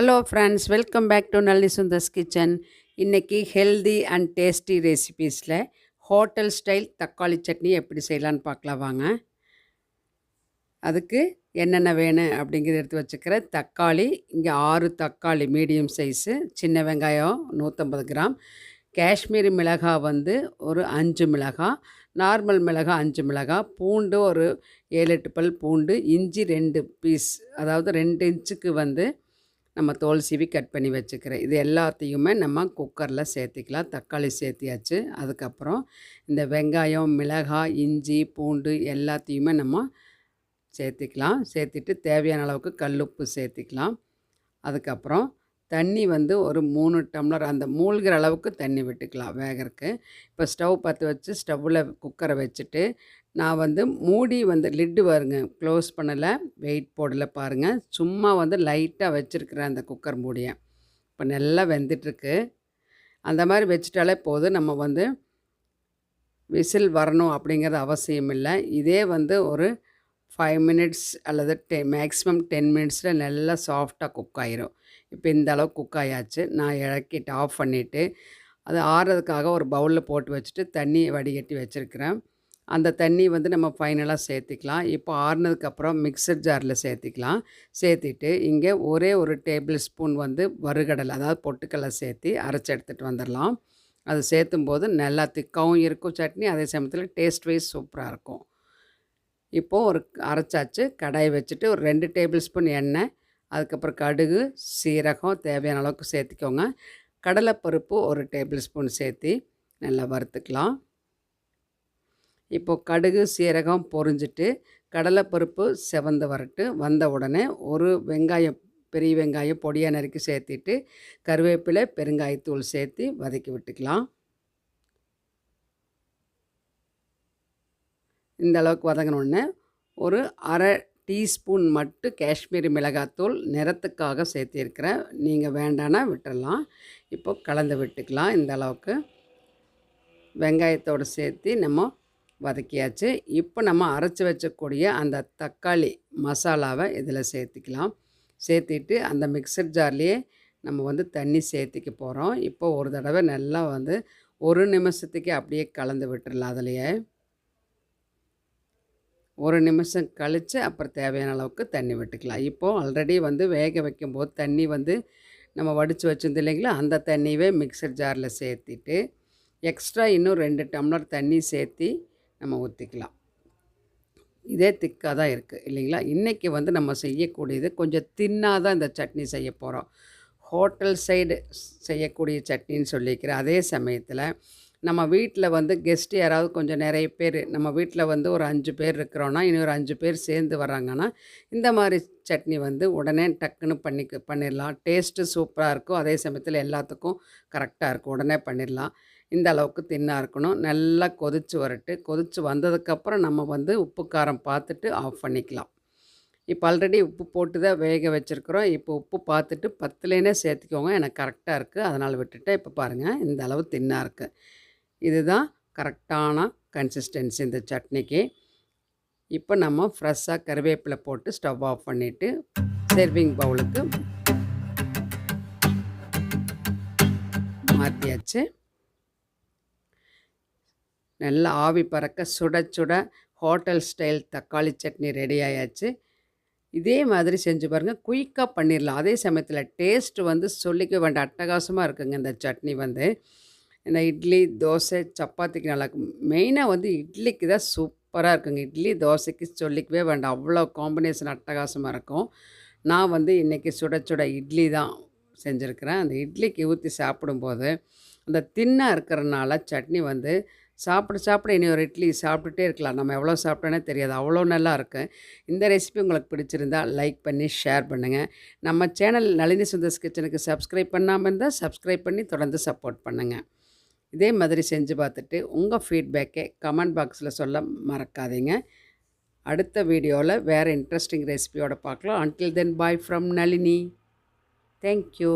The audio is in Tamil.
Hello friends welcome back to Nalli Sundar's kitchen இன்றைக்கி ஹெல்தி அண்ட் டேஸ்டி ரெசிபீஸில் ஹோட்டல் ஸ்டைல் தக்காளி சட்னி எப்படி செய்யலான்னு பார்க்கலாம் வாங்க. அதுக்கு என்னென்ன வேணும் அப்படிங்கிறத எடுத்து வச்சுக்கிறேன் தக்காளி. இங்கே ஆறு தக்காளி மீடியம் சைஸு சின்ன வெங்காயம் நூற்றம்பது கிராம். காஷ்மீரி மிளகாய் வந்து ஒரு அஞ்சு மிளகாய் நார்மல் மிளகாய் அஞ்சு மிளகாய் பூண்டு ஒரு ஏழு எட்டு பல் பூண்டு. இஞ்சி ரெண்டு பீஸ் அதாவது ரெண்டு இன்ச்சுக்கு வந்து நம்ம தோல் சீவி கட் பண்ணி வச்சுக்கிறேன். இது எல்லாத்தையுமே நம்ம குக்கரில் சேர்த்திக்கலாம். தக்காளி சேர்த்தியாச்சு. அதுக்கப்புறம் இந்த வெங்காயம் மிளகாய் இஞ்சி பூண்டு எல்லாத்தையுமே நம்ம சேர்த்திக்கலாம். சேர்த்திட்டு தேவையான அளவுக்கு கல்லுப்பு சேர்த்திக்கலாம். அதுக்கப்புறம் தண்ணி வந்து ஒரு மூணு டம்ளர் அந்த மூழ்கிற அளவுக்கு தண்ணி விட்டுக்கலாம் வேகிறதுக்கு. இப்போ ஸ்டவ் பற்ற வச்சு ஸ்டவ்வில் குக்கரை வச்சுட்டு நான் வந்து மூடி வந்து லிட்டு வருங்க க்ளோஸ் பண்ணலை வெயிட் போடலை பாருங்கள் சும்மா வந்து லைட்டாக வச்சுருக்கிறேன் அந்த குக்கர் மூடியை. இப்போ நல்லா வெந்துட்டுருக்கு. அந்த மாதிரி வச்சுட்டாலே போதும். நம்ம வந்து விசில் வரணும் அப்படிங்கிறது அவசியம் இல்லை. இதே வந்து ஒரு ஃபைவ் மினிட்ஸ் அல்லது டெ மேக்ஸிமம் டென் மினிட்ஸில் நல்லா சாஃப்டாக குக் ஆயிரும். இப்போ இந்த அளவு குக் ஆயாச்சு. நான் இறக்கிட்டு ஆஃப் பண்ணிவிட்டு அது ஆறுறதுக்காக ஒரு பவுலில் போட்டு வச்சுட்டு தண்ணி வடிகட்டி வச்சுருக்கிறேன். அந்த தண்ணி வந்து நம்ம ஃபைனலாக சேர்த்திக்கலாம். இப்போ ஆறுனதுக்கப்புறம் மிக்சர் ஜாரில் சேர்த்திக்கலாம். சேர்த்திட்டு இங்கே ஒரே ஒரு டேபிள் ஸ்பூன் வந்து வறுகடலை அதாவது பொட்டுக்கடலை சேர்த்து அரைச்சி எடுத்துகிட்டு வந்துடலாம் அது சேர்த்தும் போது நல்லா திக்காவும் இருக்கும் சட்னி அதே சமயத்தில் டேஸ்ட் வைஸ் சூப்பராக இருக்கும். இப்போது ஒரு அரைச்சாச்சு கடாயை வச்சுட்டு ஒரு ரெண்டு டேபிள் ஸ்பூன் எண்ணெய் அதுக்கப்புறம் கடுகு சீரகம் தேவையான அளவுக்கு சேர்த்திக்கோங்க. கடலைப்பருப்பு ஒரு டேபிள் ஸ்பூன் சேர்த்தி நல்லா வறுத்துக்கலாம். இப்போது கடுகு சீரகம் பொரிஞ்சிட்டு கடலைப்பருப்பு செவந்து வரட்டு. வந்த உடனே ஒரு வெங்காயம் பெரிய வெங்காயம் பொடியாக நறுக்கி சேர்த்திட்டு கருவேப்பிலை பெருங்காயத்தூள் சேர்த்து வதக்கி விட்டுக்கலாம். இந்த அளவுக்கு வதங்கினோடனே ஒரு அரை டீஸ்பூன் மட்டும் காஷ்மீரி மிளகாத்தூள் நிறத்துக்காக சேர்த்திருக்கிறேன். நீங்கள் வேண்டானா விட்டுடலாம் இப்போ கலந்து விட்டுக்கலாம் இந்த அளவுக்கு. வெங்காயத்தோடு சேர்த்து நம்ம வதக்கியாச்சு. இப்போ நம்ம அரைச்சி வச்சக்கூடிய அந்த தக்காளி மசாலாவை இதில் சேர்த்திக்கலாம். சேர்த்திட்டு அந்த மிக்சர் ஜார்லேயே நம்ம வந்து தண்ணி சேர்த்திக்க போகிறோம் இப்போ ஒரு தடவை நல்லா வந்து ஒரு நிமிஷத்துக்கு அப்படியே கலந்து விட்டுடலாம் அதுலேயே. ஒரு நிமிஷம் கழித்து அப்புறம் தேவையான அளவுக்கு தண்ணி விட்டுக்கலாம். இப்போது ஆல்ரெடி வந்து வேக வைக்கும்போது தண்ணி வந்து நம்ம வடித்து வச்சிருந்து இல்லைங்களா? அந்த தண்ணியவே மிக்சர் ஜாரில் சேர்த்திட்டு எக்ஸ்ட்ரா இன்னும் ரெண்டு டம்ளர் தண்ணி சேர்த்தி நம்ம ஊற்றிக்கலாம் இதே திக்காக தான் இருக்குது இல்லைங்களா? இன்றைக்கி வந்து நம்ம செய்யக்கூடியது கொஞ்சம் தின்னாக தான் இந்த சட்னி செய்ய போகிறோம் ஹோட்டல் சைடு செய்யக்கூடிய சட்னின்னு சொல்லிக்கிறேன் அதே சமயத்தில் நம்ம வீட்டில் வந்து கெஸ்ட் யாராவது கொஞ்சம் நிறைய பேர் நம்ம வீட்டில் வந்து ஒரு அஞ்சு பேர் இருக்கிறோன்னா இன்னொரு அஞ்சு பேர் சேர்ந்து வராங்கன்னா இந்த மாதிரி சட்னி வந்து உடனே டக்குன்னு பண்ணி பண்ணிடலாம். டேஸ்ட்டு சூப்பராக இருக்கும். அதே சமயத்தில் எல்லாத்துக்கும் கரெக்டாக இருக்கும். உடனே பண்ணிடலாம். இந்த அளவுக்கு தின்னாக இருக்கணும். நல்லா கொதித்து வரட்டு. கொதித்து வந்ததுக்கப்புறம் நம்ம வந்து உப்பு காரம் பார்த்துட்டு ஆஃப் பண்ணிக்கலாம். இப்போ ஆல்ரெடி உப்பு போட்டு தான் வேக வச்சுருக்குறோம். இப்போ உப்பு பார்த்துட்டு பத்துலேனே சேர்த்துக்கோங்க. எனக்கு கரெக்டாக இருக்குது அதனால் விட்டுட்டு இப்போ பாருங்கள் இந்த அளவு தின்னாக இருக்குது இதுதான் கரெக்டான கன்சிஸ்டன்சி இந்த சட்னிக்கு. இப்போ நம்ம ஃப்ரெஷ்ஷாக கருவேப்பிலை போட்டு ஸ்டவ் ஆஃப் பண்ணிவிட்டு சர்விங் பவுலுக்கு மாற்றியாச்சு நல்லா ஆவி பறக்க சுட சுட ஹோட்டல் ஸ்டைல் தக்காளி சட்னி ரெடி ஆயாச்சு. இதே மாதிரி செஞ்சு பாருங்கள் குயிக்காக பண்ணிடலாம் அதே சமயத்தில் டேஸ்ட்டு வந்து சொல்லிக்க வேண்டாம். அட்டகாசமாக இருக்குங்க இந்த சட்னி வந்து. இந்த இட்லி தோசை சப்பாத்திக்கு நல்லா இருக்கும். மெயினாக வந்து இட்லிக்கு தான் சூப்பராக இருக்குங்க. இட்லி தோசைக்கு சொல்லிக்கவே வேண்டாம். அவ்வளோ காம்பினேஷன் அட்டகாசமாக இருக்கும். நான் வந்து இன்றைக்கி சுட சுட இட்லி தான் செஞ்சுருக்கிறேன். அந்த இட்லிக்கு ஊற்றி சாப்பிடும்போது அந்த தின்னாக இருக்கிறனால சட்னி வந்து சாப்பிட சாப்பிட இனி ஒரு இட்லி சாப்பிட்டுட்டே இருக்கலாம். நம்ம எவ்வளோ சாப்பிட்டோன்னே தெரியாது. அவ்வளோ நல்லா இருக்கும். இந்த ரெசிபி உங்களுக்கு பிடிச்சிருந்தா லைக் பண்ணி ஷேர் பண்ணுங்கள் நம்ம சேனல் நளினி சுந்தர்ஸ் கிச்சனுக்கு சப்ஸ்கிரைப் பண்ணாமல் இருந்தால் சப்ஸ்கிரைப் பண்ணி தொடர்ந்து சப்போர்ட் பண்ணுங்கள் இதே மாதிரி செஞ்சு பார்த்துட்டு உங்கள் ஃபீட்பேக்கை கமெண்ட் பாக்ஸில் சொல்ல மறக்காதீங்க. அடுத்த வீடியோவில் வேறு இன்ட்ரெஸ்டிங் ரெசிபியோட பார்க்கலாம். Until then bye from Nalini. Thank you